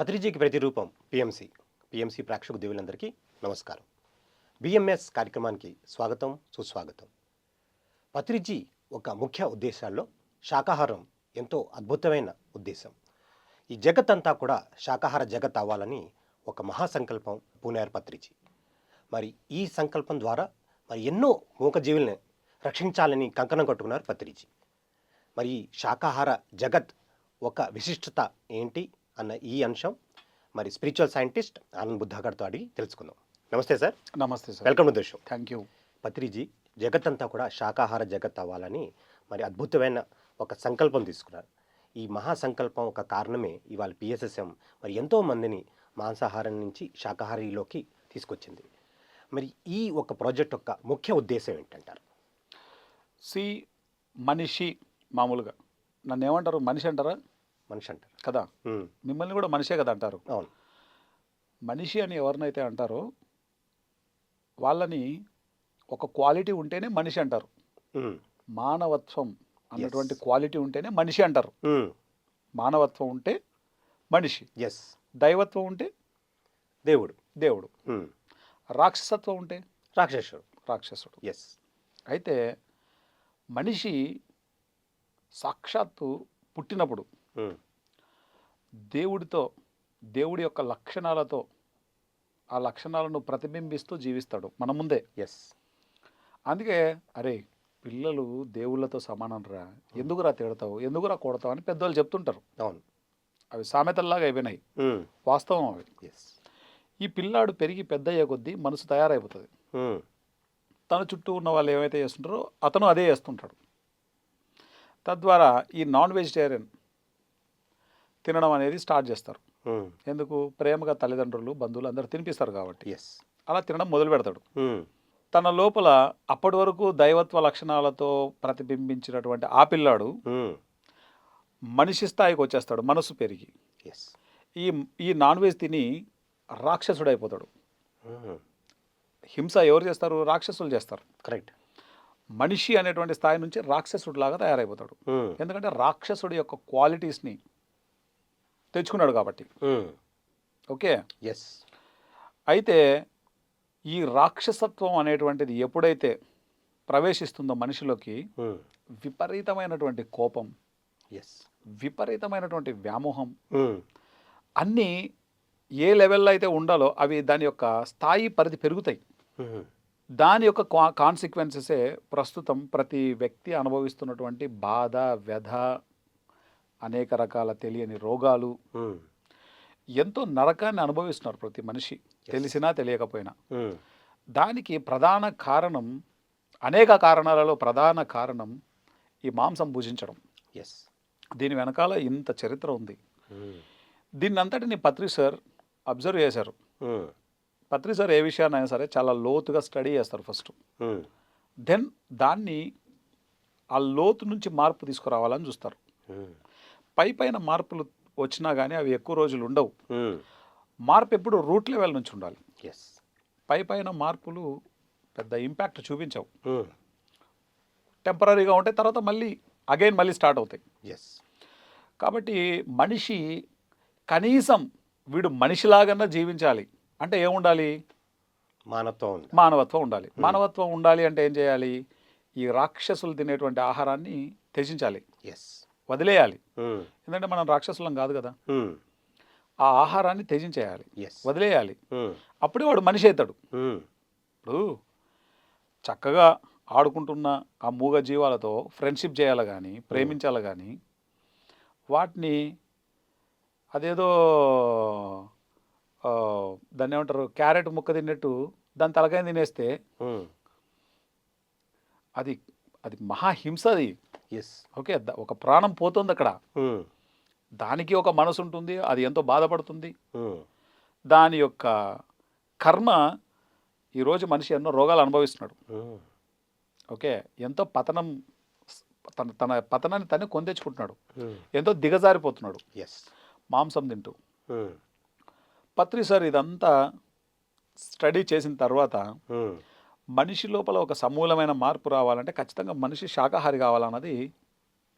పత్రిజీకి ప్రతిరూపం PMC PMC ప్రేక్షక దేవులందరికీ నమస్కారం. బిఎంఎస్ కార్యక్రమానికి స్వాగతం సుస్వాగతం. పత్రిజీ ఒక ముఖ్య ఉద్దేశాల్లో శాకాహారం ఎంతో అద్భుతమైన ఉద్దేశం. ఈ జగత్ అంతా కూడా శాకాహార జగత్ అవ్వాలని ఒక మహాసంకల్పం పూనారు పత్రిజీ. మరి ఈ సంకల్పం ద్వారా మరి ఎన్నో మూకజీవుల్ని రక్షించాలని కంకణం కట్టుకున్నారు పత్రిజీ. మరి ఈ శాకాహార జగత్ ఒక విశిష్టత ఏంటి? అన్న ఈ అంశం మరి స్పిరిచువల్ సైంటిస్ట్ ఆనంద్ బుద్ధాగర్తో అడిగి తెలుసుకుందాం. నమస్తే సార్. నమస్తే sir. Welcome to the show thank you Patriji జగత్ అంతా కూడా శాకాహార జగత్ అవ్వాలని మరి అద్భుతమైన ఒక సంకల్పం తీసుకున్నారు. ఈ మహా సంకల్పం ఒక కారణమే ఇవాళ పిఎస్ఎస్ఎం మరి ఎంతో మందిని మాంసాహారం నుంచి శాకాహారిలోకి తీసుకొచ్చింది. మరి ఈ ఒక ప్రాజెక్ట్ యొక్క ముఖ్య ఉద్దేశం ఏంటంటారు? సి మనిషి మామూలుగా. నన్ను ఏమంటారు మనిషి అంటారా? మనిషి అంటారు. కదా? మిమ్మల్ని కూడా మనిషే కదా అంటారు. అవును. మనిషి అని ఎవరినైతే అంటారో వాళ్ళని ఒక క్వాలిటీ ఉంటేనే మనిషి అంటారు. మానవత్వం అన్నటువంటి. క్వాలిటీ ఉంటేనే మనిషి అంటారు. మానవత్వం ఉంటే మనిషి. ఎస్ దైవత్వం ఉంటే దేవుడు. దేవుడు. రాక్షసత్వం ఉంటే రాక్షసుడు. రాక్షసుడు. ఎస్ అయితే మనిషి సాక్షాత్తు పుట్టినప్పుడు దేవుడితో దేవుడి యొక్క లక్షణాలతో ఆ లక్షణాలను ప్రతిబింబిస్తూ జీవిస్తాడు మన ముందే. ఎస్ అందుకే అరే పిల్లలు దేవుళ్ళతో సమానం రా ఎందుకురా తిడతావు ఎందుకురా కొడతావు అని పెద్దవాళ్ళు చెప్తుంటారు. అవును. అవి సామెతల్లాగా అయిపోయినాయి. వాస్తవం అవి. ఎస్ ఈ పిల్లాడు పెరిగి పెద్ద అయ్యే కొద్దీ మనసు తయారైపోతుంది. తన చుట్టూ ఉన్న వాళ్ళు ఏమైతే చేస్తుంటారో అతను అదే చేస్తుంటాడు. తద్వారా ఈ నాన్ వెజిటేరియన్ తినడం అనేది స్టార్ట్ చేస్తారు. ఎందుకు? ప్రేమగా తల్లిదండ్రులు బంధువులు అందరూ తినిపిస్తారు కాబట్టి. ఎస్ అలా తినడం మొదలు పెడతాడు. తన లోపల అప్పటి వరకు దైవత్వ లక్షణాలతో ప్రతిబింబించినటువంటి ఆ పిల్లాడు మనిషి స్థాయికి వచ్చేస్తాడు మనసు పెరిగి. ఎస్ ఈ ఈ నాన్ వెజ్ తిని రాక్షసుడు అయిపోతాడు హింస ఎవరు చేస్తారు? రాక్షసులు చేస్తారు. కరెక్ట్ మనిషి అనేటువంటి స్థాయి నుంచి రాక్షసుడిలాగా తయారైపోతాడు. ఎందుకంటే రాక్షసుడి యొక్క క్వాలిటీస్ని తెచ్చుకున్నాడు కాబట్టి. ఓకే? ఎస్ అయితే ఈ రాక్షసత్వం అనేటువంటిది ఎప్పుడైతే ప్రవేశిస్తుందో మనిషిలోకి విపరీతమైనటువంటి కోపం ఎస్ విపరీతమైనటువంటి వ్యామోహం అన్నీ ఏ లెవెల్లో అయితే ఉండాలో అవి దాని యొక్క స్థాయి పరిధి పెరుగుతాయి. దాని యొక్క కా- కాన్సిక్వెన్సెసే ప్రస్తుతం ప్రతి వ్యక్తి అనుభవిస్తున్నటువంటి బాధ వ్యధ అనేక రకాల తెలియని రోగాలు. ఎంతో నరకాన్ని అనుభవిస్తున్నారు ప్రతి మనిషి. తెలిసినా తెలియకపోయినా. దానికి ప్రధాన కారణం అనేక కారణాలలో ప్రధాన కారణం ఈ మాంసం భుజించడం. ఎస్ దీని వెనకాల ఇంత చరిత్ర ఉంది. ఉమ్, దీన్ని అంతటిని పత్రి సార్ అబ్జర్వ్ చేశారు. పత్రి సార్ ఏ విషయాన్నైనా సరే చాలా లోతుగా స్టడీ చేస్తారు ఫస్ట్. దెన్ దాన్ని ఆ లోతు నుంచి మార్పు తీసుకురావాలని చూస్తారు. పై పైన మార్పులు వచ్చినా కానీ అవి ఎక్కువ రోజులు ఉండవు. మార్పు ఎప్పుడు రూట్ లెవెల్ నుంచి ఉండాలి. ఎస్ పై పైన మార్పులు పెద్ద ఇంపాక్ట్ చూపించవు. టెంపరీగా ఉంటే తర్వాత మళ్ళీ అగైన్ మళ్ళీ స్టార్ట్ అవుతాయి. ఎస్ కాబట్టి మనిషి కనీసం వీడు మనిషిలాగన్నా జీవించాలి. అంటే ఏముండాలి? మానవత్వం మానవత్వం ఉండాలి. మానవత్వం ఉండాలి అంటే ఏం చేయాలి? ఈ రాక్షసులు తినేటువంటి ఆహారాన్ని త్యజించాలి. ఎస్ వదిలేయాలి. ఎందుకంటే మనం రాక్షసులం కాదు కదా. ఆ ఆహారాన్ని త్యజించేయాలి. వదిలేయాలి. అప్పుడే వాడు మనిషి అవుతాడు. ఇప్పుడు చక్కగా ఆడుకుంటున్న ఆ మూగ జీవాలతో ఫ్రెండ్షిప్ చేయాలి కానీ ప్రేమించాలి కానీ వాటిని అదేదో దాన్ని ఏమంటారు క్యారెట్ ముక్క తిన్నట్టు దాని తలకాయ తినేస్తే అది అది మహాహింస అది. ఎస్ ఓకే ఒక ప్రాణం పోతుంది అక్కడ. దానికి ఒక మనసు ఉంటుంది అది ఎంతో బాధపడుతుంది. దాని యొక్క కర్మ ఈరోజు మనిషి ఎన్నో రోగాలు అనుభవిస్తున్నాడు. ఓకే ఎంతో పతనం తన తన పతనాన్ని తనే కొందెచ్చుకుంటున్నాడు ఎంతో దిగజారిపోతున్నాడు. ఎస్ మాంసం తింటూ. పత్రి సార్ ఇదంతా స్టడీ చేసిన తర్వాత మనిషి లోపల ఒక సమూలమైన మార్పు రావాలంటే ఖచ్చితంగా మనిషి శాకాహారి కావాలన్నది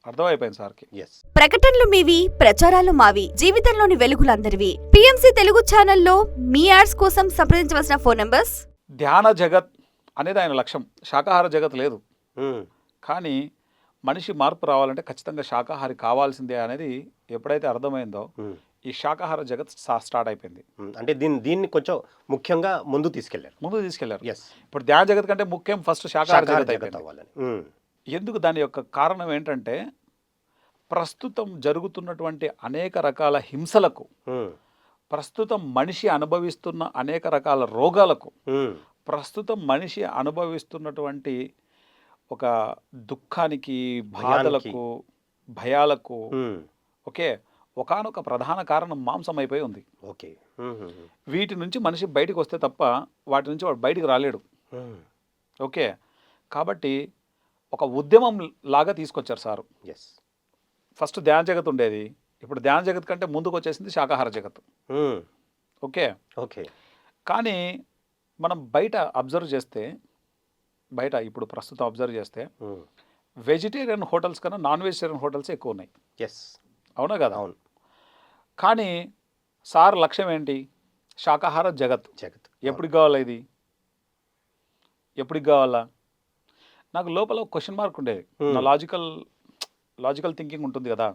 అర్థమైపోయింది సార్కి. ఎస్ ప్రకటనలు మీవి ప్రచారాలు మావి జీవితంలోని వెలుగులందరివి. పిఎంసి తెలుగు ఛానల్లో మీ యాడ్స్ కోసం సంప్రదించవలసిన ఫోన్ నంబర్స్? ధ్యాన జగత్ అనేది ఆయన లక్ష్యం. శాకాహార జగత్ లేదు. ఉమ్, కానీ మనిషి మార్పు రావాలంటే ఖచ్చితంగా శాకాహారి కావాల్సిందే అనేది ఎప్పుడైతే అర్థమైందో ఉమ్, ఈ శాకాహార జగత్ స్టా- స్టార్ట్ అయిపోయింది. అంటే దీన్ని దీన్ని కొంచెం ముఖ్యంగా ముందు తీసుకెళ్ళారు. ముందు తీసుకెళ్ళారు. ఎస్ ఇప్పుడు ధ్యాన జగత్ కంటే ముఖ్యం ఫస్ట్ శాకాహార జగత్ అయిపోయింది. ఎందుకు దాని యొక్క కారణం ఏంటంటే ప్రస్తుతం జరుగుతున్నటువంటి అనేక రకాల హింసలకు ప్రస్తుతం మనిషి అనుభవిస్తున్న అనేక రకాల రోగాలకు ప్రస్తుతం మనిషి అనుభవిస్తున్నటువంటి ఒక దుఃఖానికి బాధలకు భయాలకు ఓకే? ఒకానొక ప్రధాన కారణం మాంసం అయిపోయి ఉంది. ఓకే. వీటి నుంచి మనిషి బయటికి వస్తే తప్ప వాటి నుంచి వాడు బయటికి రాలేడు. ఓకే. కాబట్టి ఒక ఉద్యమం లాగా తీసుకొచ్చారు సారు. ఎస్. ఫస్ట్ ధ్యాన జగత్ ఉండేది. ఇప్పుడు ధ్యాన జగత్ కంటే ముందుకు వచ్చేసింది శాకాహార జగత్. ఓకే. ఓకే. కానీ మనం బయట అబ్జర్వ్ చేస్తే బయట ఇప్పుడు ప్రస్తుతం అబ్జర్వ్ చేస్తే వెజిటేరియన్ హోటల్స్ కన్నా నాన్ వెజిటేరియన్ హోటల్స్ ఎక్కువ ఉన్నాయి. ఎస్. అవునా కదా? అవును. కానీ సార్ లక్ష్యం ఏంటి? శాకాహార జగత్. జగత్. ఎప్పటికి కావాలా ఇది? ఎప్పటికి కావాలా? నాకు లోపల క్వశ్చన్ మార్క్ ఉండేది. నా లాజికల్ లాజికల్ థింకింగ్ ఉంటుంది కదా.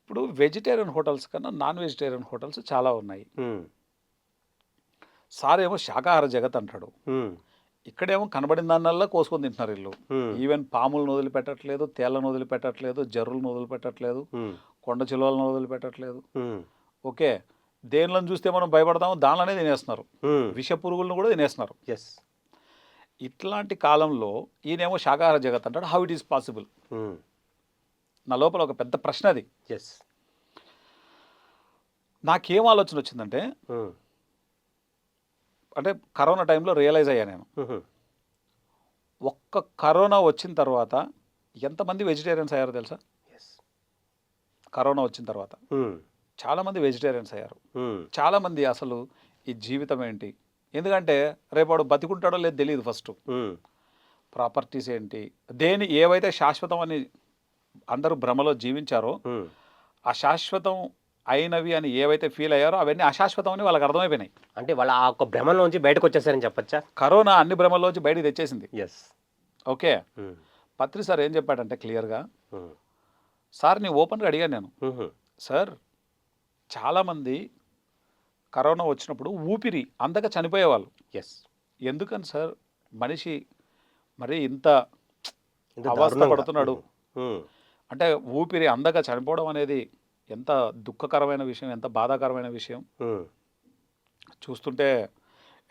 ఇప్పుడు వెజిటేరియన్ హోటల్స్ కన్నా నాన్ వెజిటేరియన్ హోటల్స్ చాలా ఉన్నాయి. సార్ ఏమో శాకాహార జగత్ అంటాడు. ఇక్కడేమో కనబడిన దానివల్ల కోసుకొని తింటున్నారు వీళ్ళు. ఉమ్, ఈవెన్ పాములను వదిలిపెట్టట్లేదు తేళ్ళను వదిలిపెట్టట్లేదు జర్రులను వదిలిపెట్టట్లేదు. కొండ చిలువలను వదిలిపెట్టట్లేదు. ఓకే. దేనిలను చూస్తే మనం భయపడతామో దానిలోనే తినేస్తున్నారు. విష పురుగులను కూడా తినేస్తున్నారు. ఎస్ ఇట్లాంటి కాలంలో ఈయనేమో శాకాహార జగత్ అంటాడు. హౌ ఇట్ ఈస్ పాసిబుల్ నా లోపల ఒక పెద్ద ప్రశ్న అది. ఎస్ నాకేం ఆలోచన వచ్చిందంటే అంటే కరోనా టైంలో రియలైజ్ అయ్యా నేను. ఒక్క కరోనా వచ్చిన తర్వాత ఎంతమంది వెజిటేరియన్స్ అయ్యారో తెలుసా? కరోనా వచ్చిన తర్వాత చాలామంది వెజిటేరియన్స్ అయ్యారు. చాలామంది అసలు ఈ జీవితం ఏంటి? ఎందుకంటే రేపాడు బతికుంటాడో లేదు తెలియదు ఫస్ట్ ప్రాపర్టీస్ ఏంటి? దేని ఏవైతే శాశ్వతం అని అందరూ భ్రమలో జీవించారో. ఆ శాశ్వతం అయినవి అని ఏవైతే ఫీల్ అయ్యారో అవన్నీ అశాశ్వతం అని వాళ్ళకి అర్థమైపోయినాయి. అంటే వాళ్ళ ఆ ఒక్క భ్రమంలోంచి బయటకు వచ్చేసారని చెప్పచ్చా? కరోనా అన్ని భ్రమల్లోంచి బయటికి తెచ్చేసింది. Yes okay? పత్రి సార్ ఏం చెప్పాడంటే క్లియర్గా సార్ నీ ఓపెన్గా అడిగాను నేను. సార్ చాలామంది కరోనా వచ్చినప్పుడు ఊపిరి అందక చనిపోయేవాళ్ళు. ఎస్ ఎందుకని సార్? మనిషి మరి ఇంత అవస్థ. పడుతున్నాడు. అంటే ఊపిరి అందక చనిపోవడం అనేది ఎంత దుఃఖకరమైన విషయం ఎంత బాధాకరమైన విషయం? చూస్తుంటే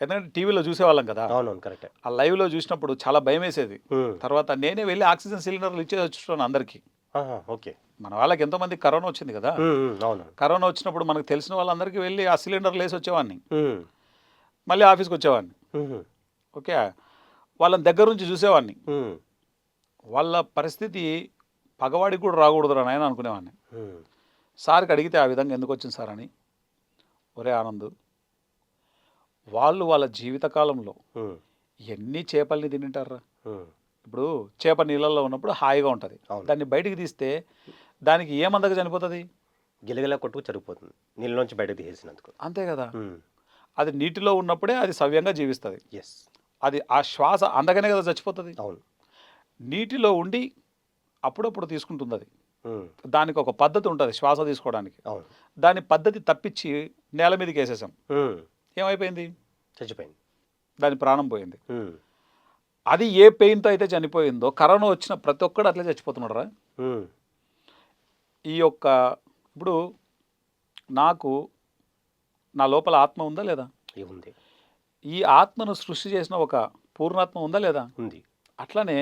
ఎందుకంటే టీవీలో చూసేవాళ్ళం కదా. అవునవును కరెక్టే. ఆ లైవ్లో చూసినప్పుడు చాలా భయం వేసేది తర్వాత నేనే వెళ్ళి ఆక్సిజన్ సిలిండర్లు ఇచ్చేసి వచ్చున్నాను అందరికీ. ఓకే. మన వాళ్ళకి ఎంతోమంది కరోనా వచ్చింది కదా. కరోనా వచ్చినప్పుడు మనకు తెలిసిన వాళ్ళందరికీ వెళ్ళి ఆ సిలిండర్లు వేసి వచ్చేవాడిని. మళ్ళీ ఆఫీస్కి వచ్చేవాడిని. ఓకే. వాళ్ళని దగ్గర నుంచి చూసేవాడిని. వాళ్ళ పరిస్థితి పగవాడికి కూడా రాకూడదు నాయన అనుకునేవాడిని. ఉమ్, సార్కి అడిగితే ఆ విధంగా ఎందుకు వచ్చింది సార్ అని. ఒరే ఆనంద్ వాళ్ళు వాళ్ళ జీవితకాలంలో ఎన్ని చేపల్ని తింటారా ఇప్పుడు చేప నీళ్ళల్లో ఉన్నప్పుడు హాయిగా ఉంటుంది. దాన్ని బయటికి తీస్తే దానికి ఏమందక చనిపోతుంది? గిలగిల కొట్టుకు చరిగిపోతుంది నీళ్ళలోంచి బయటకు తీసేసినందుకు. అంతే కదా. అది నీటిలో ఉన్నప్పుడే అది సవ్యంగా జీవిస్తుంది. ఎస్ అది ఆ శ్వాస అందగానే కదా చచ్చిపోతుంది. అవును. నీటిలో ఉండి అప్పుడప్పుడు తీసుకుంటుంది అది దానికి ఒక పద్ధతి ఉంటుంది శ్వాస తీసుకోవడానికి. అవును. దాని పద్ధతి తప్పించి నేల మీదకి వేసేసాం. ఏమైపోయింది? చచ్చిపోయింది. దాని ప్రాణం పోయింది. అది ఏ పెయిన్తో అయితే చనిపోయిందో కరోనా వచ్చిన ప్రతి ఒక్కడు అట్లే చచ్చిపోతున్నాడు రా ఈ యొక్క ఇప్పుడు నాకు నా లోపల ఆత్మ ఉందా లేదా? ఉంది. ఈ ఆత్మను సృష్టి చేసిన ఒక పూర్ణాత్మ ఉందా లేదా? ఉంది. అట్లనే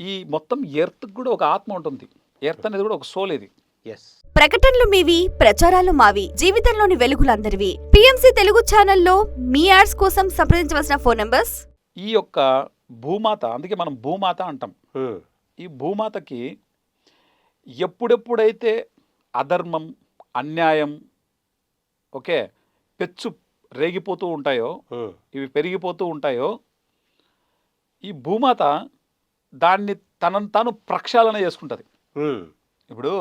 ఈ మొత్తం ఎర్త్కి కూడా ఒక ఆత్మ ఉంటుంది. ఎర్త్ అనేది కూడా ఒక సోల్ ఇది. ఎస్ ప్రకటనలు మీవి ప్రచారాలు మావి జీవితంలోని వెలుగులందరివి. పిఎంసి తెలుగు ఛానల్లో మీ యాడ్స్ కోసం సంప్రదించవలసిన ఫోన్ నంబర్స్? ఈ యొక్క భూమాత అందుకే మనం భూమాత అంటాం. ఈ భూమాతకి ఎప్పుడెప్పుడైతే అధర్మం అన్యాయం ఓకే పెచ్చు రేగిపోతూ ఉంటాయో ఇవి పెరిగిపోతూ ఉంటాయో ఈ భూమాత దాన్ని తనను తాను ప్రక్షాళన చేసుకుంటుంది. ఇప్పుడు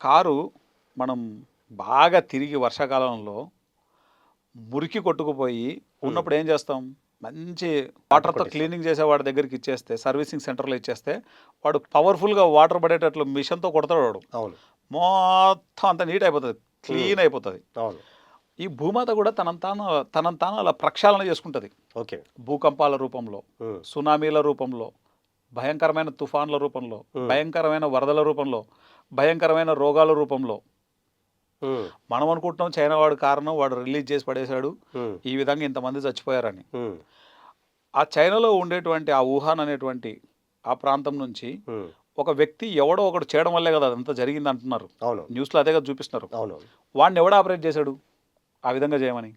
కారు మనం బాగా తిరిగి వర్షాకాలంలో మురికి కొట్టుకుపోయి ఉన్నప్పుడు ఏం చేస్తాం? మంచి వాటర్తో. క్లీనింగ్ చేసే వాడి దగ్గరికి ఇచ్చేస్తే సర్వీసింగ్ సెంటర్లో ఇచ్చేస్తే వాడు పవర్ఫుల్గా వాటర్ పడేటట్లు మిషన్తో కొడతాడు వాడు. అవును. మొత్తం అంత నీట్ అయిపోతుంది క్లీన్ అయిపోతుంది. అవును. ఈ భూమాత కూడా తనంత తాను తనంత తాను అలా ప్రక్షాళన చేసుకుంటుంది. ఓకే. భూకంపాల రూపంలో సునామీల రూపంలో భయంకరమైన తుఫాన్ల రూపంలో. భయంకరమైన వరదల రూపంలో భయంకరమైన రోగాల రూపంలో మనం అనుకుంటున్నాం చైనా వాడు కారణం వాడు రిలీజ్ చేసి పడేశాడు. ఈ విధంగా ఇంతమంది చచ్చిపోయారని. ఆ చైనాలో ఉండేటువంటి ఆ వుహాన్ అనేటువంటి ఆ ప్రాంతం నుంచి ఒక వ్యక్తి ఎవడో ఒకడు చేయడం వల్లే కదా అదంతా జరిగింది అంటున్నారు. అవును. న్యూస్లో అదే కదా చూపిస్తున్నారు. అవును. వాడిని ఎవడు ఆపరేట్ చేశాడు? ఆ విధంగా చేయమని.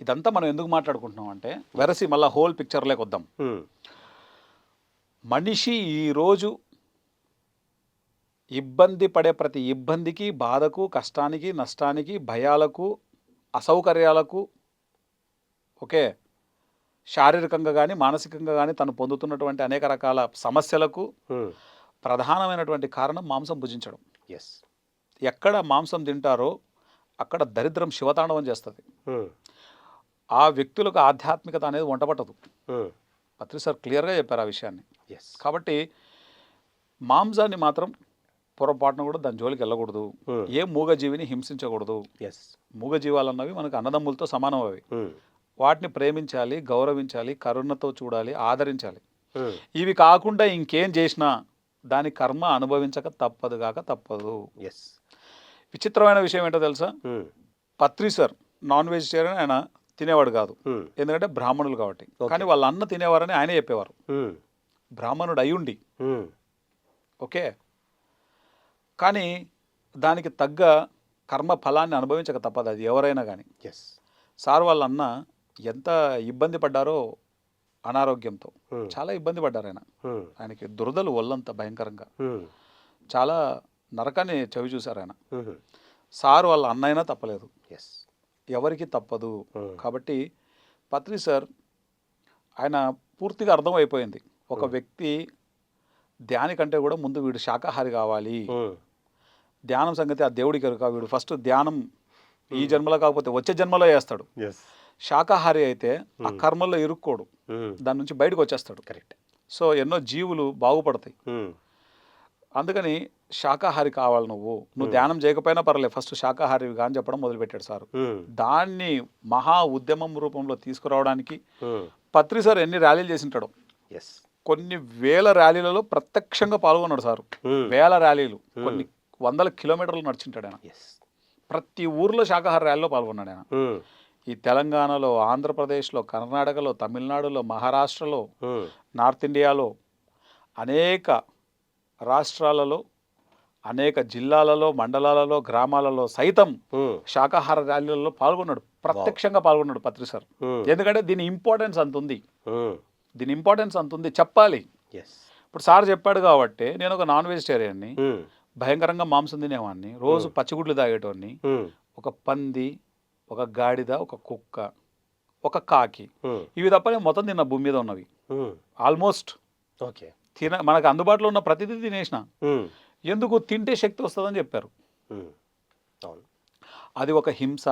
ఇదంతా మనం ఎందుకు మాట్లాడుకుంటున్నాం అంటే వెరసి మళ్ళీ హోల్ పిక్చర్లోకి వద్దాం. మనిషి ఈరోజు ఇబ్బంది పడే ప్రతి ఇబ్బందికి బాధకు కష్టానికి నష్టానికి భయాలకు అసౌకర్యాలకు ఓకే శారీరకంగా కానీ మానసికంగా కానీ తను పొందుతున్నటువంటి అనేక రకాల సమస్యలకు ప్రధానమైనటువంటి కారణం మాంసం భుజించడం. ఎస్ ఎక్కడ మాంసం తింటారో అక్కడ దరిద్రం శివతాండవం చేస్తుంది. ఆ వ్యక్తులకు ఆధ్యాత్మికత అనేది వంటపట్టదు. పత్రి సార్ క్లియర్గా చెప్పారు ఆ విషయాన్ని. ఎస్ కాబట్టి మాంసాన్ని మాత్రం పొరపాటున కూడా దాని జోలికి వెళ్ళకూడదు. ఏ మూగజీవిని హింసించకూడదు. ఎస్ మూగజీవాలు అన్నవి మనకు అన్నదమ్ములతో సమానం అవి వాటిని ప్రేమించాలి గౌరవించాలి కరుణతో చూడాలి ఆదరించాలి. ఇవి కాకుండా ఇంకేం చేసినా దాని కర్మ అనుభవించక తప్పదు కాక తప్పదు. ఎస్ విచిత్రమైన విషయం ఏంటో తెలుసా? పత్రి సార్ నాన్ వెజిటేరియన్ ఆయన తినేవాడు కాదు. ఎందుకంటే బ్రాహ్మణులు కాబట్టి. కానీ వాళ్ళ అన్న తినేవారని ఆయనే చెప్పేవారు. బ్రాహ్మణుడు అయ్యుండి ఓకే? కానీ దానికి తగ్గ కర్మ ఫలాన్ని అనుభవించక తప్పదు అది ఎవరైనా కానీ. ఎస్ సార్ వాళ్ళ అన్న ఎంత ఇబ్బంది పడ్డారో అనారోగ్యంతో ఉమ్, చాలా ఇబ్బంది పడ్డారు ఆయన. ఉమ్, ఆయనకి దురదలు ఒళ్ళంత భయంకరంగా. ఉమ్, చాలా నరకాన్ని చవి చూశారు ఆయన. సార్ వాళ్ళ అన్నైనా తప్పలేదు. ఎస్ ఎవరికి తప్పదు. కాబట్టి పత్రి సార్ ఆయన పూర్తిగా అర్థమైపోయింది. ఒక Hmm. వ్యక్తి ధ్యాని కంటే కూడా ముందు వీడు శాకాహారి కావాలి. ధ్యానం సంగతి ఆ దేవుడికి ఎరుక వీడు ఫస్ట్ ధ్యానం ఈ జన్మలో కాకపోతే వచ్చే జన్మలో చేస్తాడు. ఎస్ శాకాహారి అయితే ఆ. కర్మల్లో ఇరుక్కోడు. దాని నుంచి బయటకు వచ్చేస్తాడు. కరెక్ట్ సో ఎన్నో జీవులు బాగుపడతాయి. అందుకని శాకాహారి కావాలి నువ్వు. నువ్వు. ధ్యానం చేయకపోయినా పర్లేదు ఫస్ట్ శాకాహారిగా అని చెప్పడం మొదలుపెట్టాడు సార్. దాన్ని మహా ఉద్యమం రూపంలో తీసుకురావడానికి పత్రి సార్ ఎన్ని ర్యాలీలు చేసింటాడు. ఎస్ కొన్ని వేల ర్యాలీలలో ప్రత్యక్షంగా పాల్గొన్నాడు సారు. వేల ర్యాలీలు. కొన్ని వందల కిలోమీటర్లు నడిచింటాడు ఆయన. ఎస్ ప్రతి ఊర్లో శాకాహార ర్యాలీలో పాల్గొన్నాడు ఆయన. ఉమ్, ఈ తెలంగాణలో ఆంధ్రప్రదేశ్లో కర్ణాటకలో తమిళనాడులో మహారాష్ట్రలో ఉమ్, నార్త్ ఇండియాలో అనేక రాష్ట్రాలలో అనేక జిల్లాలలో మండలాలలో గ్రామాలలో సైతం ఉమ్, శాకాహార ర్యాలీలలో పాల్గొన్నాడు. ప్రత్యక్షంగా పాల్గొన్నాడు పత్రి సార్. ఎందుకంటే దీని ఇంపార్టెన్స్ అంత ఉంది. దీని ఇంపార్టెన్స్ అంత ఉంది. చెప్పాలి. ఇప్పుడు సార్ చెప్పాడు కాబట్టి నేను ఒక నాన్ వెజిటేరియన్ని భయంకరంగా మాంసం తినేవాడిని. రోజు పచ్చిగుడ్లు తాగేటోడిని. ఒక పంది ఒక గాడిద ఒక కుక్క ఒక కాకి. ఇవి తప్ప నేను మొత్తం తిన్న భూమి మీద ఉన్నవి. Almost okay. తిన మనకు అందుబాటులో ఉన్న ప్రతిదీ తినేసిన. ఎందుకు? తింటే శక్తి వస్తుందని చెప్పారు. అది ఒక హింస.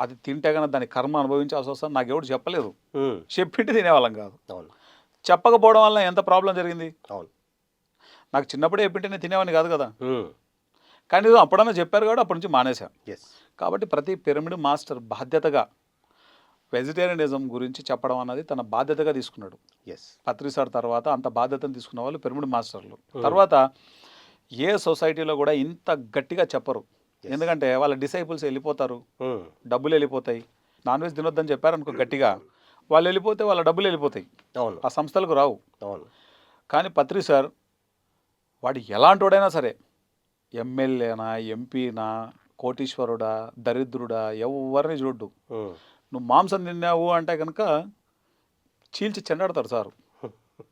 అది తింటే కనుక దాని కర్మ అనుభవించాల్సి వస్తుంది. నాకు ఎవడు చెప్పలేదు. చెప్పింటే తినేవాళ్ళం కాదు. చెప్పకపోవడం వల్ల ఎంత ప్రాబ్లం జరిగింది? అవును. నాకు చిన్నప్పుడే చెప్పింటే నేను తినేవాడిని కాదు కదా. కానీ ఏదో అప్పుడన్నా చెప్పారు కాబట్టి అప్పటి నుంచి మానేశా. ఎస్ కాబట్టి ప్రతి పిరమిడ్ మాస్టర్ బాధ్యతగా వెజిటేరియనిజం గురించి చెప్పడం అన్నది తన బాధ్యతగా తీసుకున్నాడు. ఎస్ పత్రి సార్ తర్వాత అంత బాధ్యతను తీసుకున్న వాళ్ళు పిరమిడ్ మాస్టర్లు. తర్వాత ఏ సొసైటీలో కూడా ఇంత గట్టిగా చెప్పరు. ఎందుకంటే వాళ్ళ డిసైపుల్స్ వెళ్ళిపోతారు. డబ్బులు వెళ్ళిపోతాయి. నాన్ వెజ్ తినొద్దని చెప్పారు అనుకో గట్టిగా వాళ్ళు వెళ్ళిపోతే వాళ్ళ డబ్బులు వెళ్ళిపోతాయి. ఆ సంస్థలకు రావు. కానీ పత్రి సార్ వాడు ఎలాంటోడైనా సరే ఎమ్మెల్యేనా ఎంపీనా కోటీశ్వరుడా దరిద్రుడా ఎవరిని చూడ్డు. నువ్వు మాంసం తిన్నావు అంటే కనుక చీల్చి చెండాడతారు సారు.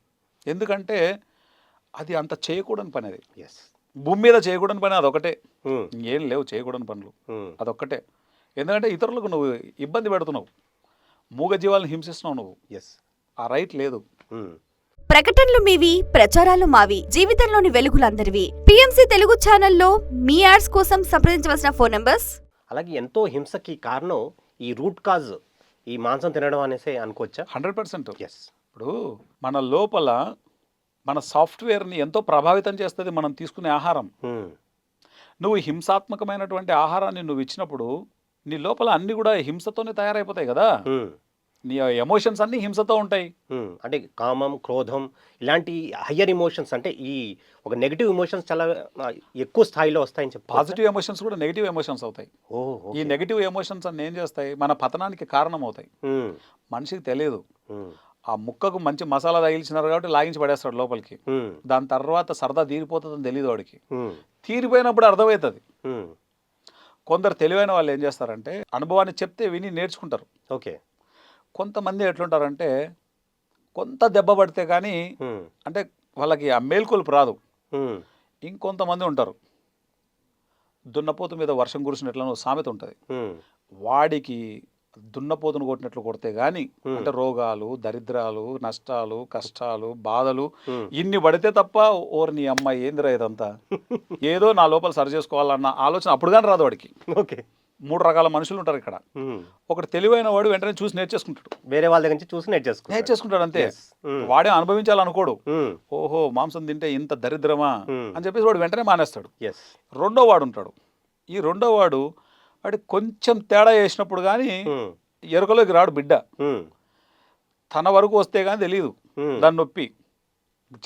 ఎందుకంటే అది అంత చేయకూడని పని అది. ఎస్ భూమి మీద చేయకూడని పని అదొకటే. ఇంకేం లేవు చేయకూడని పనులు. అదొక్కటే. ఎందుకంటే ఇతరులకు నువ్వు ఇబ్బంది పెడుతున్నావు. మూగ జీవాలను హింసిస్తున్నావు నువ్వు. ఎస్ ఆ రైట్ లేదు. ప్రకటనలు మీవి ప్రచారాలు మావి జీవితంలోని వెలుగులందరివి. పిఎంసి తెలుగు ఛానల్లో మీ యాడ్స్ కోసం సంప్రదించవలసిన ఫోన్ నంబర్స్? అలాగే ఎంతో హింసకి కారణం ఈ రూట్ కాజ్ ఈ మాంసం తినడం అనేసి అనుకోవచ్చా? Hundred percent. ఎస్ ఇప్పుడు మన లోపల మన సాఫ్ట్వేర్ని ఎంతో ప్రభావితం చేస్తుంది మనం తీసుకునే ఆహారం. నువ్వు హింసాత్మకమైనటువంటి ఆహారాన్ని నువ్వు ఇచ్చినప్పుడు నీ లోపల అన్ని కూడా హింసతోనే తయారైపోతాయి కదా. నీ ఎమోషన్స్ అన్ని హింసతో ఉంటాయి. అంటే కామం క్రోధం ఇలాంటి హయ్యర్ ఇమోషన్స్ అంటే ఈ ఒక నెగిటివ్ ఇమోషన్స్ చాలా ఎక్కువ స్థాయిలో వస్తాయని చెప్పి పాజిటివ్ ఎమోషన్స్ కూడా నెగిటివ్ ఎమోషన్స్ అవుతాయి. ఈ నెగిటివ్ ఎమోషన్స్ అన్ని ఏం చేస్తాయి? మన పతనానికి కారణం అవుతాయి మనిషికి తెలియదు. ఆ ముక్కకు మంచి మసాలా తగిలిచినారు కాబట్టి లాగించి పడేస్తాడు లోపలికి. దాని తర్వాత సరదా తీరిపోతుందని తెలియదు వాడికి. తీరిపోయినప్పుడు అర్థమవుతుంది. కొందరు తెలివైన వాళ్ళు ఏం చేస్తారంటే అనుభవాన్ని చెప్తే విని నేర్చుకుంటారు. ఓకే. కొంతమంది ఎట్లుంటారంటే కొంత దెబ్బ పడితే కానీ అంటే వాళ్ళకి ఆ మేల్కొలుపు రాదు. ఇంకొంతమంది ఉంటారు. దున్నపోతు మీద వర్షం కురిసినట్లను సామెత ఉంటుంది. వాడికి దున్నపోతును కొట్టినట్లు కొడితే గాని అంటే రోగాలు దరిద్రాలు నష్టాలు కష్టాలు బాధలు ఇన్ని పడితే తప్ప ఓరి నీ అమ్మాయి ఏందిరా ఇదంతా? ఏదో నా లోపల సరి చేసుకోవాలన్న ఆలోచన అప్పుడు కానీ రాదు వాడికి. ఓకే. మూడు రకాల మనుషులు ఉంటారు ఇక్కడ. ఒకటి తెలివైన వాడు వెంటనే చూసి నేర్చేసుకుంటాడు. వేరే వాళ్ళ దగ్గర నుంచి చూసి నేర్చేసుకో నేర్చేసుకుంటాడు అంతే. వాడే అనుభవించాలనుకోడు. ఓహో మాంసం తింటే ఇంత దరిద్రమా. అని చెప్పేసి వాడు వెంటనే మానేస్తాడు. రెండో వాడు ఉంటాడు. ఈ రెండో వాడు వాడి కొంచెం తేడా చేసినప్పుడు కానీ ఎరుకలోకి రాడు బిడ్డ. తన వరకు వస్తే కానీ తెలియదు దాని నొప్పి.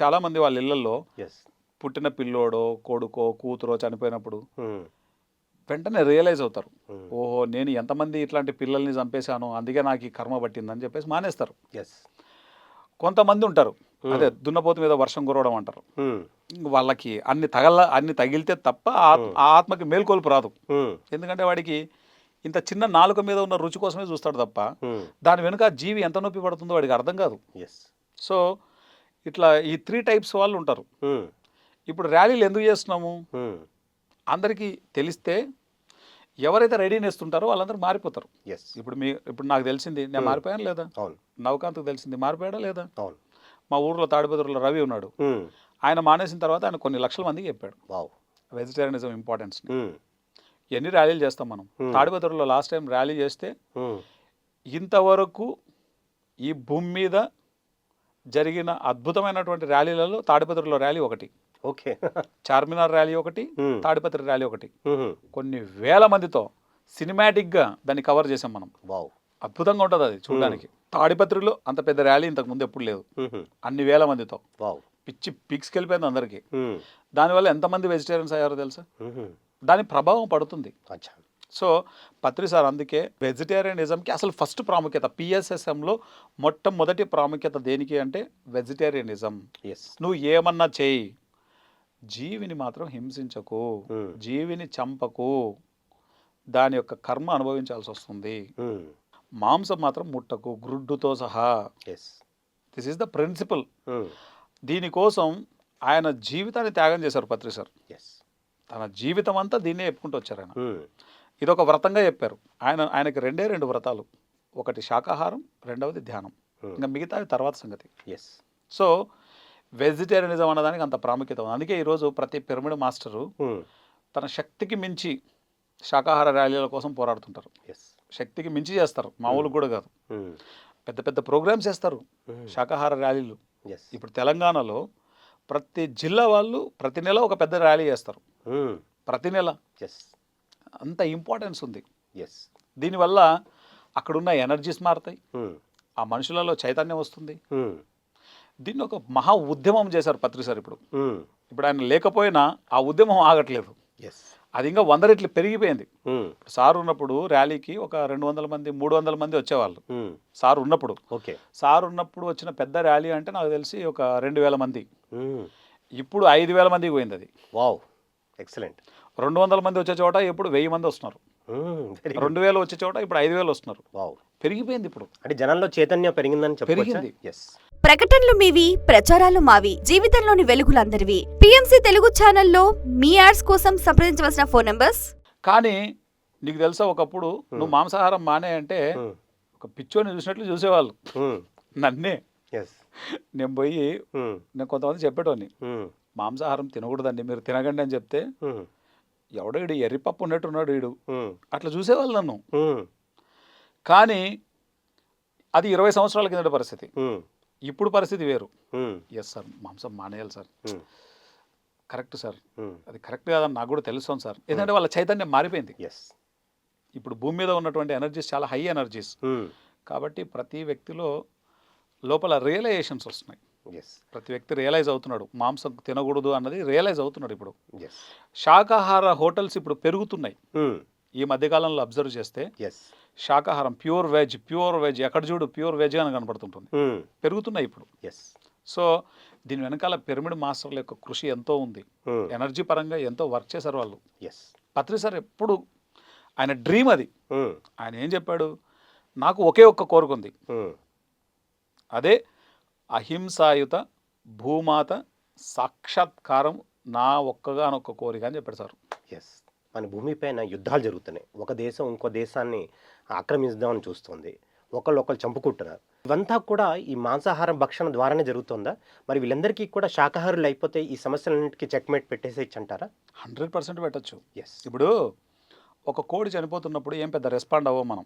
చాలామంది వాళ్ళ ఇళ్ళల్లో ఎస్ పుట్టిన పిల్లోడో కొడుకో కూతురో చనిపోయినప్పుడు వెంటనే రియలైజ్ అవుతారు. ఓహో నేను ఎంతమంది ఇట్లాంటి పిల్లల్ని చంపేశాను అందుకే నాకు ఈ కర్మ పట్టిందని చెప్పేసి మానేస్తారు. ఎస్ కొంతమంది ఉంటారు. అదే దున్నపోతు మీద వర్షం కురవడం అంటారు. వాళ్ళకి అన్ని తగల అన్ని తగిలితే తప్ప ఆ- ఆత్మకి మేల్కొలుపు రాదు. ఎందుకంటే వాడికి ఇంత చిన్న నాలుక మీద ఉన్న రుచి కోసమే చూస్తాడు తప్ప దాని వెనుక జీవి ఎంత నొప్పి పడుతుందో వాడికి అర్థం కాదు. ఎస్ సో ఇట్లా ఈ త్రీ టైప్స్ వాళ్ళు ఉంటారు. ఇప్పుడు ర్యాలీలు ఎందుకు చేస్తున్నాము? అందరికీ తెలిస్తే ఎవరైతే రెడీనెస్ ఉంటారో వాళ్ళందరూ మారిపోతారు. ఎస్ ఇప్పుడు మీ ఇప్పుడు నాకు తెలిసింది నేను మారిపోయాను లేదా? అవును. నవకాంత్కి తెలిసింది మారిపోయాడా లేదా? అవును. మా ఊర్లో తాడిపత్రులో రవి ఉన్నాడు. ఆయన మానేసిన తర్వాత ఆయన కొన్ని లక్షల మందికి చెప్పాడు. వావ్ వెజిటేరియనిజం ఇంపార్టెన్స్ ఎన్ని ర్యాలీలు చేస్తాం మనం? తాడిపత్రులో లాస్ట్ టైం ర్యాలీ చేస్తే ఇంతవరకు ఈ భూమి మీద జరిగిన అద్భుతమైనటువంటి ర్యాలీలలో తాడిపత్రిలో ర్యాలీ ఒకటి. ఓకే. చార్మినార్ ర్యాలీ ఒకటి. తాడిపత్రి ర్యాలీ ఒకటి. కొన్ని వేల మందితో సినిమాటిక్గా దాన్ని కవర్ చేసాం మనం. వావ్. అద్భుతంగా ఉంటుంది అది చూడడానికి. తాడిపత్రిలో అంత పెద్ద ర్యాలీ ఇంతకు ముందు ఎప్పుడు లేదు. అన్ని వేల మందితో. వావ్. పిచ్చి పిక్స్కి వెళ్ళిపోయింది అందరికీ. దానివల్ల ఎంతమంది వెజిటేరియన్స్ అయ్యారో తెలుసా. దాని ప్రభావం పడుతుంది. సో పత్రి సార్ అందుకే వెజిటేరియనిజంకి అసలు ఫస్ట్ ప్రాముఖ్యత పిఎస్ఎస్ఎంలో మొట్టమొదటి ప్రాముఖ్యత దేనికి అంటే వెజిటేరియనిజం. ఎస్. నువ్వు ఏమన్నా చేయి. జీవిని మాత్రం హింసించకు. జీవిని చంపకు. దాని యొక్క కర్మ అనుభవించాల్సి వస్తుంది. మాంసం మాత్రం ముట్టకు గ్రుడ్డుతో సహా. దిస్ ఈస్ ద ప్రిన్సిపల్ దీనికోసం ఆయన జీవితాన్ని త్యాగం చేశారు పత్రి సార్. తన జీవితం అంతా దీన్నే చెప్పుకుంటూ వచ్చారు ఆయన. ఇది ఒక వ్రతంగా చెప్పారు. ఆయన ఆయనకి రెండే రెండు వ్రతాలు. ఒకటి శాకాహారం రెండవది ధ్యానం. ఇంకా మిగతావి తర్వాత సంగతి. ఎస్ సో వెజిటేరియనిజం అన్నదానికి అంత ప్రాముఖ్యత ఉంది. అందుకే ఈరోజు ప్రతి పిరమిడ్ మాస్టరు తన శక్తికి మించి శాకాహార ర్యాలీల కోసం పోరాడుతుంటారు. శక్తికి మించి చేస్తారు. మామూలు కూడా కాదు. పెద్ద పెద్ద ప్రోగ్రామ్స్ చేస్తారు. శాకాహార ర్యాలీలు. ఇప్పుడు తెలంగాణలో ప్రతి జిల్లా వాళ్ళు ప్రతి నెల ఒక పెద్ద ర్యాలీ చేస్తారు. ప్రతి నెల. ఎస్ అంత ఇంపార్టెన్స్ ఉంది. ఎస్ దీనివల్ల అక్కడున్న ఎనర్జీస్ మారుతాయి. ఆ మనుషులలో చైతన్యం వస్తుంది. దీన్ని ఒక మహా ఉద్యమం చేశారు పత్రి సార్ ఇప్పుడు. ఇప్పుడు ఆయన లేకపోయినా ఆ ఉద్యమం ఆగట్లేదు. అది ఇంకా వంద రెట్లు పెరిగిపోయింది. సార్ ఉన్నప్పుడు ర్యాలీకి ఒక రెండు వందల మంది మూడు వందల మంది వచ్చేవాళ్ళు. సార్ ఉన్నప్పుడు. ఓకే. సార్ ఉన్నప్పుడు వచ్చిన పెద్ద ర్యాలీ అంటే నాకు తెలిసి ఒక రెండు వేల మంది. ఇప్పుడు ఐదు వేల మందికి పోయింది అది. వావ్. ఎక్సలెంట్. రెండు వందల మంది వచ్చే చోట ఇప్పుడు వెయ్యి మంది వస్తున్నారు. రెండు వేలు వచ్చే చోట ఇప్పుడు ఐదు వేలు వస్తున్నారు. వావ్. పెరిగిపోయింది ఇప్పుడు. అంటే జనాల్లో చైతన్యం పెరిగిందని పెరిగింది. ఎస్ ప్రకటనలు మీవి ప్రచారాలు మావి జీవితంలోని వెలుగులందరివి. పిఎంసి తెలుగు ఛానల్లో మీ యాడ్స్ కోసం సంప్రదించవలసిన ఫోన్ నంబర్స్? కానీ నీకు తెలుసా ఒకప్పుడు నువ్వు మాంసాహారం మానే అంటే ఒక పిచ్చోని చూసినట్లు చూసేవాళ్ళు. నన్నే. ఎస్ నేను పోయి నేను కొంతమంది చెప్పేటోని మాంసాహారం తినకూడదండి మీరు తినకండి అని చెప్తే ఎవడో ఈడు ఎర్రిపప్పు ఉన్నట్టున్నాడు ఉమ్, అట్లా చూసేవాళ్ళు నన్ను. కానీ అది ఇరవై సంవత్సరాల కిందటి పరిస్థితి. ఇప్పుడు పరిస్థితి వేరు. ఎస్ సార్ మాంసం మానేయాలి సార్ కరెక్ట్ సార్ అది కరెక్ట్ కాదని నాకు కూడా తెలుసు సార్ ఎందుకంటే వాళ్ళ చైతన్యం మారిపోయింది. ఎస్ ఇప్పుడు భూమి మీద ఉన్నటువంటి ఎనర్జీస్ చాలా హై ఎనర్జీస్ కాబట్టి ప్రతి వ్యక్తిలో లోపల రియలైజేషన్స్ వస్తున్నాయి. ప్రతి వ్యక్తి రియలైజ్ అవుతున్నాడు. మాంసం తినకూడదు అన్నది రియలైజ్ అవుతున్నాడు ఇప్పుడు. శాకాహార హోటల్స్ ఇప్పుడు పెరుగుతున్నాయి. ఈ మధ్యకాలంలో అబ్జర్వ్ చేస్తే శాకాహారం ప్యూర్ వెజ్ ప్యూర్ వెజ్ ఎక్కడ చూడు ప్యూర్ వెజ్ అని కనపడుతుంటుంది. ఉమ్, పెరుగుతున్నాయి ఇప్పుడు. ఎస్ సో దీని వెనకాల పిరమిడ్ మాస్టర్ల యొక్క కృషి ఎంతో ఉంది. ఎనర్జీ పరంగా ఎంతో వర్క్ చేశారు వాళ్ళు. ఎస్ పత్రి సార్ ఎప్పుడు ఆయన డ్రీమ్ అది. ఉమ్, ఆయన ఏం చెప్పాడు? నాకు ఒకే ఒక్క కోరిక ఉంది. అదే అహింసాయుత భూమాత సాక్షాత్కారం నా ఒక్కగానొక్క కోరిక అని చెప్పాడు సార్. ఎస్ మన భూమిపైన యుద్ధాలు జరుగుతున్నాయి. ఒక దేశం ఇంకో దేశాన్ని ఆక్రమిద్దామని చూస్తుంది. ఒకళ్ళు ఒకళ్ళు చంపుకుంటున్నారు. ఇవంతా కూడా ఈ మాంసాహారం భక్షణ ద్వారానే జరుగుతుందా? మరి వీళ్ళందరికీ కూడా శాకాహారులు అయిపోతే ఈ సమస్యలన్నింటికి చెక్మేట్ పెట్టేసేయచ్చు అంటారా హండ్రెడ్ పర్సెంట్ పెట్టచ్చు. ఎస్ ఇప్పుడు ఒక కోడి చనిపోతున్నప్పుడు ఏం పెద్ద రెస్పాండ్ అవ్వం మనం.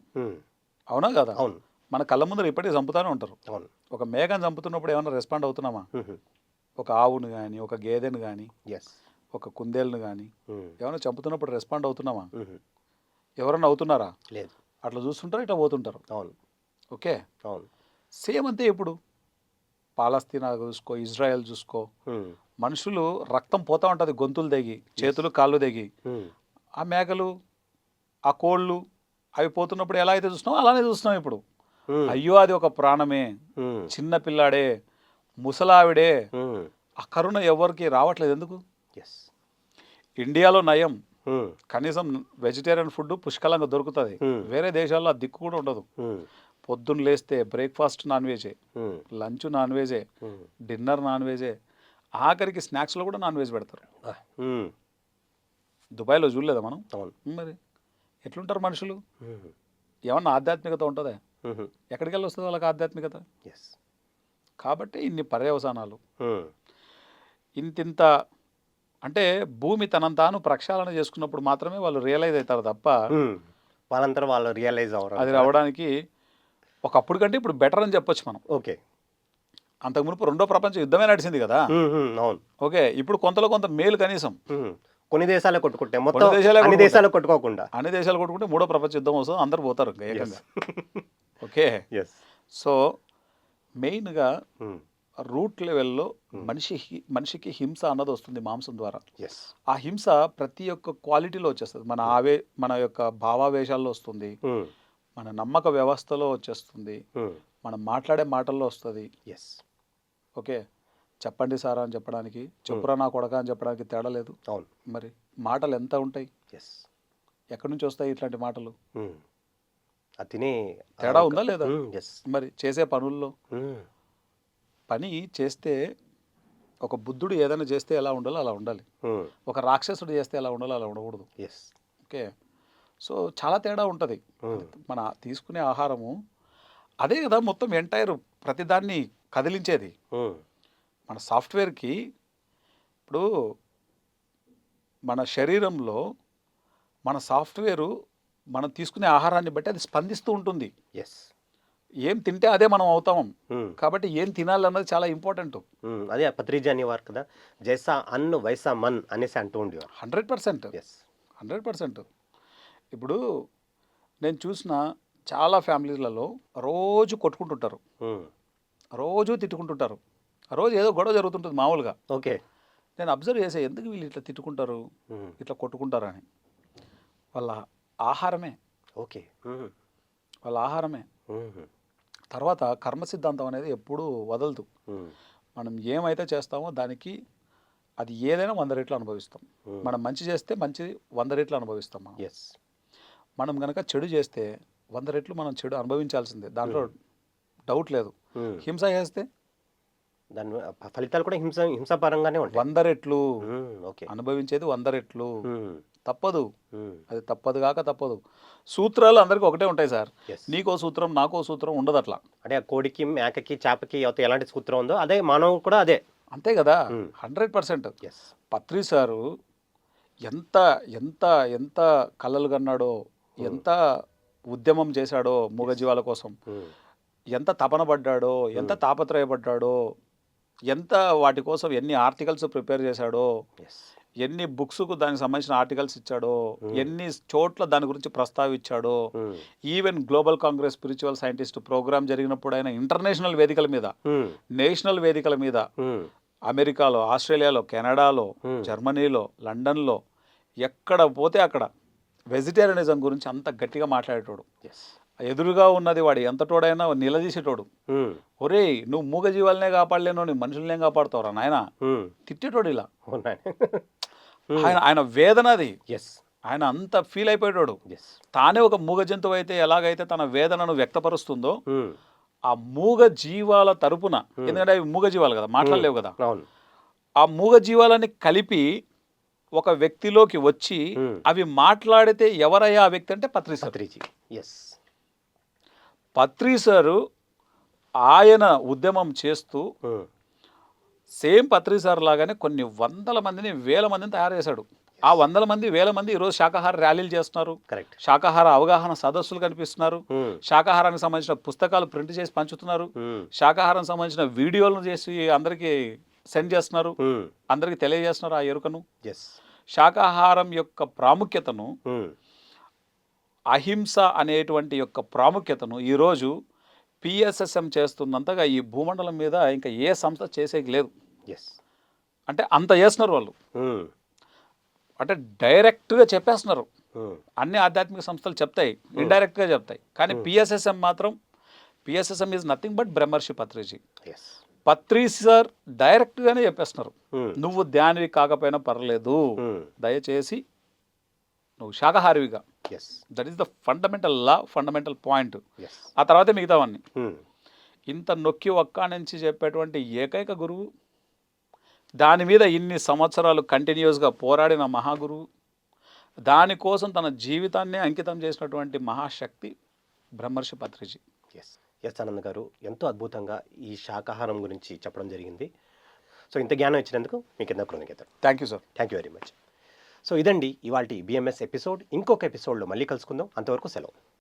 అవునా కదా? అవును. మన కళ్ళ ముందర ఇప్పటికీ చంపుతానే ఉంటారు. అవును. ఒక మేఘం చంపుతున్నప్పుడు ఏమైనా రెస్పాండ్ అవుతున్నామా? ఒక ఆవును కానీ ఒక గేదెను కానీ ఎస్ ఒక కుందేలును కానీ ఏమైనా చంపుతున్నప్పుడు రెస్పాండ్ అవుతున్నామా? ఎవరైనా అవుతున్నారా? లేదు. అట్లా చూస్తుంటారు ఇట్లా పోతుంటారు. అవును. ఓకే? అవును. సేమ్ అంతే ఇప్పుడు. పాలస్తీనా చూసుకో ఇజ్రాయెల్ చూసుకో. మనుషులు రక్తం పోతా ఉంటుంది గొంతులు తెగి చేతులు కాళ్ళు తెగి. ఆ మేకలు ఆ కోళ్ళు అవి పోతున్నప్పుడు ఎలా అయితే చూస్తున్నాం అలానే చూస్తున్నాం ఇప్పుడు. అయ్యో అది ఒక ప్రాణమే. చిన్న పిల్లాడే ముసలావిడే. ఆ కరుణ ఎవరికి రావట్లేదు ఎందుకు? ఎస్ ఇండియాలో నయం కనీసం వెజిటేరియన్ ఫుడ్ పుష్కలంగా దొరుకుతుంది. వేరే దేశాల్లో ఆ దిక్కు కూడా ఉండదు. పొద్దున్న లేస్తే బ్రేక్ఫాస్ట్ నాన్ వెజే లంచ్ నాన్ వెజే డిన్నర్ నాన్ వెజే ఆఖరికి స్నాక్స్లో కూడా నాన్ వెజ్ పెడతారు. దుబాయ్లో చూడలేదా మనం? మరి ఎట్లుంటారు మనుషులు? ఏమన్నా ఆధ్యాత్మికత ఉంటుందా? ఎక్కడికి వెళ్ళి వస్తుంది వాళ్ళకి ఆధ్యాత్మికత? ఎస్ కాబట్టి ఇన్ని పర్యవసానాలు. ఇంతింత అంటే భూమి తనంత తాను ప్రక్షాళన చేసుకున్నప్పుడు మాత్రమే వాళ్ళు రియలైజ్ అవుతారు తప్ప. వాళ్ళంతా వాళ్ళు రియలైజ్ అవ్వరు అది రావడానికి ఒకప్పుడు కంటే ఇప్పుడు బెటర్ అని చెప్పొచ్చు మనం. ఓకే. అంతకు మునుపు రెండో ప్రపంచ యుద్ధమే నడిచింది కదా. అవును. ఓకే ఇప్పుడు కొంతలో కొంత మేలు కనీసం. కొన్ని దేశాలే కొట్టుకుంటే మొత్తం దేశాలే అన్ని. దేశాలు కొట్టుకోకుండా. అన్ని దేశాలు కొట్టుకుంటే మూడో ప్రపంచ యుద్ధం వస్తుంది అందరు పోతారు ఏకంగా. ఓకే. ఎస్ సో మెయిన్గా రూట్ లెవెల్లో మనిషి మనిషికి హింస అన్నది వస్తుంది మాంసం ద్వారా. ఎస్ ఆ హింస ప్రతి ఒక్క క్వాలిటీలో వచ్చేస్తుంది. మన ఆవే మన యొక్క భావావేశాల్లో వస్తుంది. మన నమ్మక వ్యవస్థలో వచ్చేస్తుంది. మనం మాట్లాడే మాటల్లో వస్తుంది. Yes okay? చెప్పండి సారా అని చెప్పడానికి చెప్పురా నా కొడక అని చెప్పడానికి తేడా లేదు. అవును. మరి మాటలు ఎంత ఉంటాయి? ఎస్ ఎక్కడి నుంచి వస్తాయి ఇట్లాంటి మాటలు? తినే తేడా ఉందా లేదా? మరి చేసే పనుల్లో? పని చేస్తే ఒక బుద్ధుడు ఏదైనా చేస్తే ఎలా ఉండాలో అలా ఉండాలి. ఒక రాక్షసుడు చేస్తే ఎలా ఉండాలో అలా ఉండకూడదు. Yes okay? సో చాలా తేడా ఉంటుంది. మన తీసుకునే ఆహారము. అదే కదా మొత్తం ఎంటైర్ ప్రతిదాన్ని కదిలించేది. మన సాఫ్ట్వేర్కి ఇప్పుడు మన శరీరంలో మన సాఫ్ట్వేరు మనం తీసుకునే ఆహారాన్ని బట్టి అది స్పందిస్తూ ఉంటుంది. ఎస్ ఏం తింటే అదే మనం అవుతాం. కాబట్టి ఏం తినాలన్నది చాలా ఇంపార్టెంట్. అదే పత్రిజీ అనేవారు కదా జైసా అన్ వైసా మన్ అనేసి అంటూ ఉండేవారు. Hundred percent. Yes hundred percent. ఇప్పుడు నేను చూసిన చాలా ఫ్యామిలీలలో రోజు కొట్టుకుంటుంటారు. రోజు తిట్టుకుంటుంటారు. రోజు ఏదో గొడవ జరుగుతుంటుంది మామూలుగా. ఓకే. నేను అబ్జర్వ్ చేసే ఎందుకు వీళ్ళు ఇట్లా తిట్టుకుంటారు? ఇట్లా కొట్టుకుంటారు అని వాళ్ళ ఆహారమే. ఓకే. వాళ్ళ ఆహారమే. తర్వాత కర్మ సిద్ధాంతం అనేది ఎప్పుడూ వదలదు. మనం ఏమైతే చేస్తామో దానికి అది ఏదైనా వంద రెట్లు అనుభవిస్తాం. మనం మంచి చేస్తే మంచి వంద రెట్లు అనుభవిస్తాం మనం. ఎస్ మనం కనుక చెడు చేస్తే వంద రెట్లు మనం చెడు అనుభవించాల్సిందే. దాంట్లో డౌట్ లేదు. హింస చేస్తే? దాని ఫలితాలు కూడా హింస హింసాపరంగానే ఉంటాయి. వంద రెట్లు. అనుభవించేది వంద రెట్లు. తప్పదు. అది తప్పదు కాక తప్పదు. సూత్రాలు అందరికీ ఒకటే ఉంటాయి సార్. నీకో సూత్రం నాకో సూత్రం ఉండదు అట్లా అంటే ఆ కోడికి మేకకి చేపకి ఎలాంటి సూత్రం ఉందో అదే మానవు కూడా అదే. అంతే కదా. Hundred percent. పత్రి సారు ఎంత ఎంత ఎంత కలలు కన్నాడో ఎంత ఉద్యమం చేశాడో మూగజీవాల కోసం. ఎంత తపన పడ్డాడో ఎంత తాపత్రయపడ్డాడో ఎంత వాటి కోసం ఎన్ని ఆర్టికల్స్ ప్రిపేర్ చేశాడో ఎన్ని బుక్స్కు దానికి సంబంధించిన ఆర్టికల్స్ ఇచ్చాడో ఎన్ని చోట్ల దాని గురించి ప్రస్తావించాడో even global congress spiritual scientist program జరిగినప్పుడు ఆయన ఇంటర్నేషనల్ వేదికల మీద నేషనల్ వేదికల మీద అమెరికాలో ఆస్ట్రేలియాలో కెనడాలో. జర్మనీలో లండన్లో ఎక్కడ పోతే అక్కడ వెజిటేరియనిజం గురించి అంత గట్టిగా మాట్లాడేటోడు. ఎదురుగా ఉన్నది వాడు ఎంతటోడైనా నిలదీసేటోడు. ఒరేయ్ నువ్వు మూగజీవాలనే కాపాడలేను నీ మనుషులనే కాపాడుతావురా నాయన. తిట్టేటోడు ఇలా. ఆయన ఆయన వేదన అది. ఎస్ ఆయన అంత ఫీల్ అయిపోయేటోడు. ఎస్ తానే ఒక మూగ జంతువు అయితే ఎలాగైతే తన వేదనను వ్యక్తపరుస్తుందో ఆ మూగ జీవాల తరపున ఎందుకంటే అవి మూగ జీవాలు కదా మాట్లాడలేవు కదా. ఆ మూగ జీవాలని కలిపి ఒక వ్యక్తిలోకి వచ్చి Hmm. అవి మాట్లాడితే ఎవరయ్యా ఆ వ్యక్తి అంటే Patri sir. Patriji yes Patri sir ఆయన ఉద్యమం చేస్తూ సేమ్ పత్రి సార్ లాగానే కొన్ని వందల మందిని వేల మందిని తయారు చేశాడు. ఆ వందల మంది వేల మంది ఈరోజు శాకాహార ర్యాలీలు చేస్తున్నారు. కరెక్ట్. శాకాహార అవగాహన సదస్సులు కనిపిస్తున్నారు. శాకాహారానికి సంబంధించిన పుస్తకాలు ప్రింట్ చేసి పంచుతున్నారు. శాకాహారం సంబంధించిన వీడియోలను చేసి అందరికీ సెండ్ చేస్తున్నారు. అందరికీ తెలియజేస్తున్నారు ఆ ఎరుకను. ఎస్ శాకాహారం యొక్క ప్రాముఖ్యతను అహింస అనేటువంటి యొక్క ప్రాముఖ్యతను ఈరోజు పిఎస్ఎస్ఎం చేస్తున్నంతగా ఈ భూమండలం మీద ఇంకా ఏ సంస్థ చేసేకి లేదు. ఎస్ అంటే అంత చేస్తున్నారు వాళ్ళు. అంటే డైరెక్ట్గా చెప్పేస్తున్నారు. అన్ని ఆధ్యాత్మిక సంస్థలు చెప్తాయి ఇండైరెక్ట్గా చెప్తాయి. కానీ పిఎస్ఎస్ఎం మాత్రం పిఎస్ఎస్ఎం ఈజ్ నథింగ్ బట్ బ్రహ్మర్షి పత్రిజీ పత్రి సార్ డైరెక్ట్గానే చెప్పేస్తున్నారు. నువ్వు ధ్యానివి కాకపోయినా పర్లేదు. దయచేసి నువ్వు శాకాహారివిగా. Yes that is the fundamental law fundamental point ఆ తర్వాతే మిగతావన్నీ. ఇంత నొక్కి ఒక్క నుంచి చెప్పేటువంటి ఏకైక గురువు దాని మీద ఇన్ని సంవత్సరాలు కంటిన్యూస్గా పోరాడిన మహాగురువు దానికోసం తన జీవితాన్ని అంకితం చేసినటువంటి మహాశక్తి బ్రహ్మర్షి పత్రిజీ. ఎస్ ఎస్ ఆనంద్ గారు ఎంతో అద్భుతంగా ఈ శాకాహారం గురించి చెప్పడం జరిగింది. సో ఇంత జ్ఞానం ఇచ్చినందుకు మీకు ఎంత కృతజ్ఞతలు. Thank you sir thank you very much so ఇదండి ఇవాళ బిఎంఎస్ ఎపిసోడ్ ఇంకొక ఎపిసోడ్లో మళ్ళీ కలుసుకుందాం. అంతవరకు సెలవు.